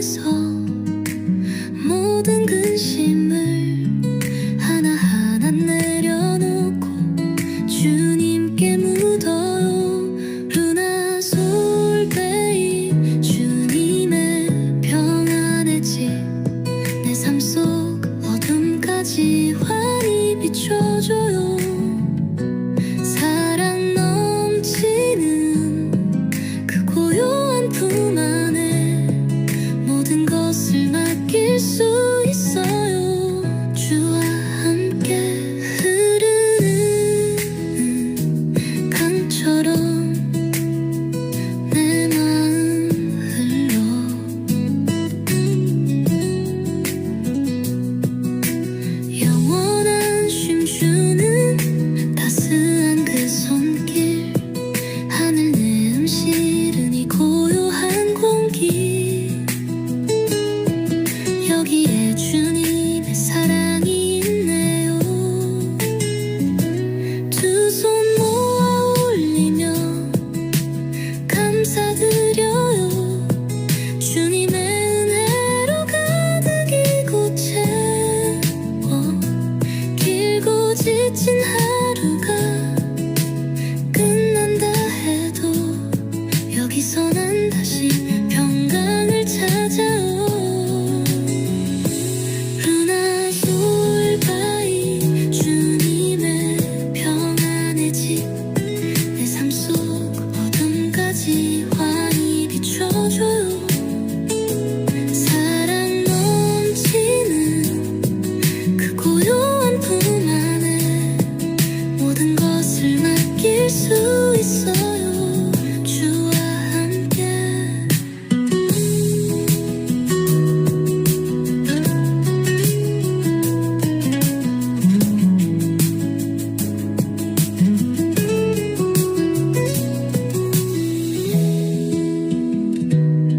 서 모든 근심을 하나하나 내려놓고 주님께 묻어요. 루나 솔베이 주님의 평안해지 내 삶 속 어둠까지 환히 비춰줘요. 여기에 주님의 사랑이 있네요. 두 손 모아 올리며 감사드려